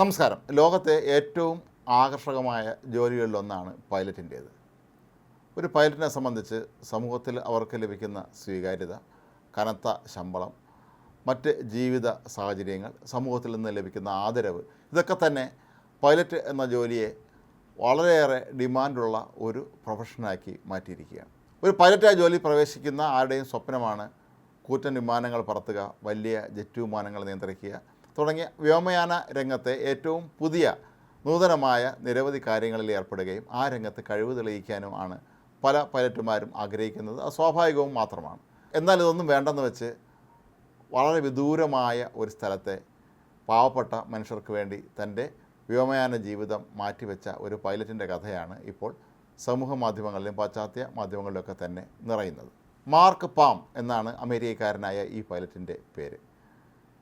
നമസ്കാരം. ലോകത്തെ ഏറ്റവും ആകർഷകമായ ജോലികളിലൊന്നാണ് പൈലറ്റിന്റേത്. ഒരു പൈലറ്റിനെ സംബന്ധിച്ച് സമൂഹത്തിൽ അവർക്ക് ലഭിക്കുന്ന സ്വീകാര്യത കനത്ത ശമ്പളം മറ്റ് ജീവിത സാഹചര്യങ്ങൾ സമൂഹത്തിൽ നിന്ന് ലഭിക്കുന്ന ആദരവ് ഇതൊക്കെ തന്നെ പൈലറ്റ് എന്ന ജോലിയെ വളരെയേറെ ഡിമാൻഡുള്ള ഒരു പ്രൊഫഷനാക്കി മാറ്റിയിരിക്കുകയാണ്. ഒരു പൈലറ്റായി ജോലി പ്രവേശിക്കുന്ന ആരുടെയും സ്വപ്നമാണ് കൂറ്റൻ വിമാനങ്ങൾ പറത്തുക വലിയ ജെറ്റ് വിമാനങ്ങൾ നിയന്ത്രിക്കുക തുടങ്ങിയ വ്യോമയാന രംഗത്തെ ഏറ്റവും പുതിയ നൂതനമായ നിരവധി കാര്യങ്ങളിൽ ഏർപ്പെടുകയും ആ രംഗത്ത് കഴിവ് തെളിയിക്കാനുമാണ് പല പൈലറ്റുമാരും ആഗ്രഹിക്കുന്നത്. അത് സ്വാഭാവികവും മാത്രമാണ്. എന്നാൽ ഇതൊന്നും വേണ്ടെന്ന് വെച്ച് വളരെ വിദൂരമായ ഒരു സ്ഥലത്തെ പാവപ്പെട്ട മനുഷ്യർക്ക് വേണ്ടി തന്റെ വ്യോമയാന ജീവിതം മാറ്റിവെച്ച ഒരു പൈലറ്റിന്റെ കഥയാണ് ഇപ്പോൾ സമൂഹ മാധ്യമങ്ങളിലും പാശ്ചാത്യ മാധ്യമങ്ങളിലൊക്കെ തന്നെ നിറയുന്നത്. മാർക്ക് പാം എന്നാണ് അമേരിക്കക്കാരനായ ഈ പൈലറ്റിന്റെ പേര്.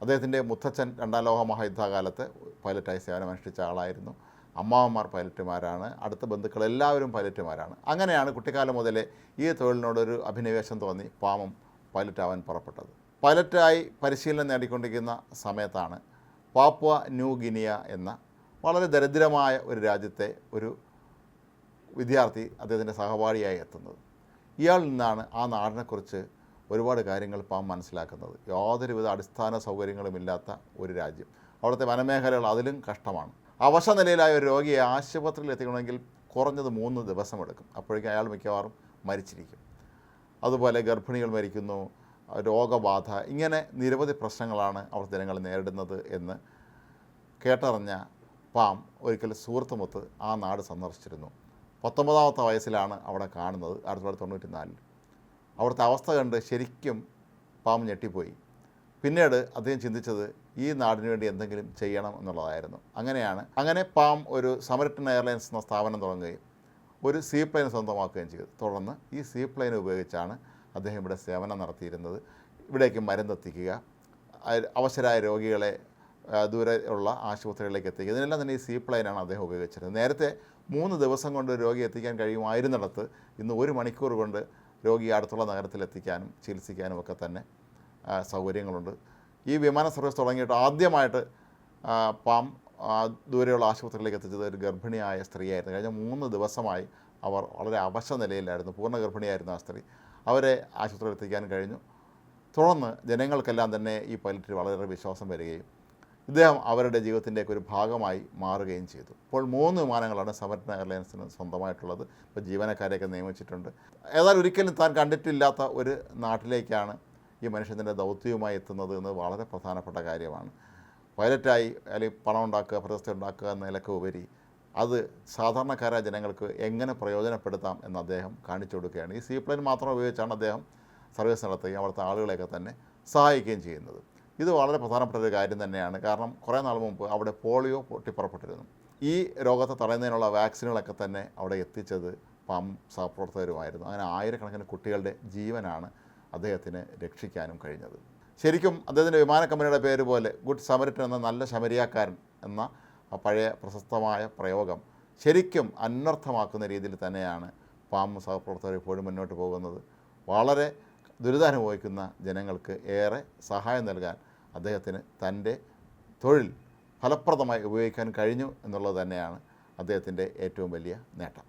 അദ്ദേഹത്തിന്റെ മുത്തച്ഛൻ രണ്ടാം ലോക മഹായുദ്ധകാലത്ത് പൈലറ്റായി സേവനമനുഷ്ഠിച്ച ആളായിരുന്നു. അമ്മാവന്മാർ പൈലറ്റുമാരാണ്. അടുത്ത ബന്ധുക്കൾ എല്ലാവരും പൈലറ്റുമാരാണ്. അങ്ങനെയാണ് കുട്ടിക്കാലം മുതലേ ഈ തൊഴിലിനോടൊരു അഭിനിവേശം തോന്നി പാമം പൈലറ്റാവാൻ പുറപ്പെട്ടത്. പൈലറ്റായി പരിശീലനം നേടിക്കൊണ്ടിരിക്കുന്ന സമയത്താണ് പാപ്പുവ ന്യൂ ഗിനിയ എന്ന വളരെ ദരിദ്രമായ ഒരു രാജ്യത്തെ ഒരു വിദ്യാർത്ഥി അദ്ദേഹത്തിന്റെ സഹപാഠിയായി എത്തുന്നത്. ഇയാളിൽ നിന്നാണ് ആ നാടിനെക്കുറിച്ച് ഒരുപാട് കാര്യങ്ങൾ പാം മനസ്സിലാക്കുന്നത്. യാതൊരുവിധ അടിസ്ഥാന സൗകര്യങ്ങളുമില്ലാത്ത ഒരു രാജ്യം. അവിടുത്തെ വനമേഖലകൾ അതിലും കഷ്ടമാണ്. അവശ നിലയിലായ ഒരു രോഗിയെ ആശുപത്രിയിൽ എത്തിക്കണമെങ്കിൽ കുറഞ്ഞത് മൂന്ന് ദിവസമെടുക്കും അപ്പോഴേക്കും അയാൾ മിക്കവാറും മരിച്ചിരിക്കും. അതുപോലെ ഗർഭിണികൾ മരിക്കുന്നു രോഗബാധ ഇങ്ങനെ നിരവധി പ്രശ്നങ്ങളാണ് അവിടുത്തെ ജനങ്ങൾ നേരിടുന്നത് എന്ന് കേട്ടറിഞ്ഞ പാം ഒരിക്കൽ സുഹൃത്തുമൊത്ത് ആ നാട് സന്ദർശിച്ചിരുന്നു. പത്തൊമ്പതാമത്തെ വയസ്സിലാണ് അവിടെ കാണുന്നത്. ആയിരത്തി തൊള്ളായിരത്തി തൊണ്ണൂറ്റി നാലിൽ അവിടുത്തെ അവസ്ഥ കണ്ട് ശരിക്കും പാമ്പ് ഞെട്ടിപ്പോയി. പിന്നീട് അദ്ദേഹം ചിന്തിച്ചത് ഈ നാടിന് വേണ്ടി എന്തെങ്കിലും ചെയ്യണം എന്നുള്ളതായിരുന്നു. അങ്ങനെയാണ് അങ്ങനെ പാം ഒരു സമരട്ടൻ എയർലൈൻസ് എന്ന സ്ഥാപനം തുടങ്ങുകയും ഒരു സീ പ്ലെയിൻ സ്വന്തമാക്കുകയും ചെയ്തു. തുടർന്ന് ഈ സീ പ്ലെയിൻ ഉപയോഗിച്ചാണ് അദ്ദേഹം ഇവിടെ സേവനം നടത്തിയിരുന്നത്. ഇവിടേക്ക് മരുന്നെത്തിക്കുക അവശരായ രോഗികളെ ദൂരെ ഉള്ള ആശുപത്രികളിലേക്ക് എത്തിക്കുക. ഇതിനെല്ലാം തന്നെ ഈ സീ പ്ലെയിനാണ് അദ്ദേഹം ഉപയോഗിച്ചിരുന്നത്. നേരത്തെ മൂന്ന് ദിവസം കൊണ്ട് രോഗി എത്തിക്കാൻ കഴിയുമായിരുന്നിടത്ത് ഇന്ന് ഒരു മണിക്കൂർ കൊണ്ട് രോഗിയെ അടുത്തുള്ള നഗരത്തിലെത്തിക്കാനും ചികിത്സിക്കാനും ഒക്കെ തന്നെ സൗകര്യങ്ങളുണ്ട്. ഈ വിമാന സർവീസ് തുടങ്ങിയിട്ട് ആദ്യമായിട്ട് പാം ദൂരെയുള്ള ആശുപത്രിയിലേക്ക് എത്തിച്ചത് ഒരു ഗർഭിണിയായ സ്ത്രീയായിരുന്നു. കഴിഞ്ഞ മൂന്ന് ദിവസമായി അവർ വളരെ അവശ നിലയിലായിരുന്നു പൂർണ ഗർഭിണിയായിരുന്നു ആ സ്ത്രീ. അവരെ ആശുപത്രിയിൽ എത്തിക്കാൻ കഴിഞ്ഞു. തുടർന്ന് ജനങ്ങൾക്കെല്ലാം തന്നെ ഈ പൈലറ്റിൽ വളരെ വിശ്വാസം വരികയും ഇദ്ദേഹം അവരുടെ ജീവിതത്തിന്റെയൊക്കെ ഒരു ഭാഗമായി മാറുകയും ചെയ്തു. ഇപ്പോൾ മൂന്ന് വിമാനങ്ങളാണ് സമരൻ എയർലൈൻസിന് സ്വന്തമായിട്ടുള്ളത്. ഇപ്പോൾ ജീവനക്കാരെയൊക്കെ നിയമിച്ചിട്ടുണ്ട്. ഏതായാലും ഒരിക്കലും താൻ കണ്ടിട്ടില്ലാത്ത ഒരു നാട്ടിലേക്കാണ് ഈ മനുഷ്യന്റെ ദൗത്യവുമായി എത്തുന്നത് എന്ന് വളരെ പ്രധാനപ്പെട്ട കാര്യമാണ്. പൈലറ്റായി അല്ലെങ്കിൽ പണം ഉണ്ടാക്കുക പ്രശസ്തി ഉണ്ടാക്കുക എന്നതിലൊക്കെ ഉപരി അത് സാധാരണക്കാരായ ജനങ്ങൾക്ക് എങ്ങനെ പ്രയോജനപ്പെടുത്താം എന്ന് അദ്ദേഹം കാണിച്ചു കൊടുക്കുകയാണ്. ഈ സീപ്ലെയിൻ മാത്രം ഉപയോഗിച്ചാണ് അദ്ദേഹം സർവീസ് നടത്തുകയും അവിടുത്തെ ആളുകളെയൊക്കെ തന്നെ സഹായിക്കുകയും ചെയ്യുന്നത്. ഇത് വളരെ പ്രധാനപ്പെട്ട ഒരു കാര്യം തന്നെയാണ്. കാരണം കുറേ നാൾ മുമ്പ് അവിടെ പോളിയോ പൊട്ടിപ്പുറപ്പെട്ടിരുന്നു. ഈ രോഗത്തെ തടയുന്നതിനുള്ള വാക്സിനുകളൊക്കെ തന്നെ അവിടെ എത്തിച്ചത് പാം സഹപ്രവർത്തകരുമായിരുന്നു. അങ്ങനെ ആയിരക്കണക്കിന് കുട്ടികളുടെ ജീവനാണ് അദ്ദേഹത്തിന് രക്ഷിക്കാനും കഴിഞ്ഞത്. ശരിക്കും അദ്ദേഹത്തിന്റെ വിമാന കമ്പനിയുടെ പേര് പോലെ ഗുഡ് സമരിറ്റൻ എന്ന നല്ല ശമരിയാക്കാരൻ എന്ന പഴയ പ്രശസ്തമായ പ്രയോഗം ശരിക്കും അന്വർത്ഥമാക്കുന്ന രീതിയിൽ തന്നെയാണ് പാം സഹപ്രവർത്തകർ ഇപ്പോഴും മുന്നോട്ട് പോകുന്നത്. വളരെ ദുരിതാനുഭവിക്കുന്ന ജനങ്ങൾക്ക് ഏറെ സഹായം നൽകാൻ അദ്ദേഹത്തിന് തന്റെ തൊഴിൽ ഫലപ്രദമായി ഉപയോഗിക്കാൻ കഴിഞ്ഞു എന്നുള്ളത് തന്നെയാണ് അദ്ദേഹത്തിന്റെ ഏറ്റവും വലിയ നേട്ടം.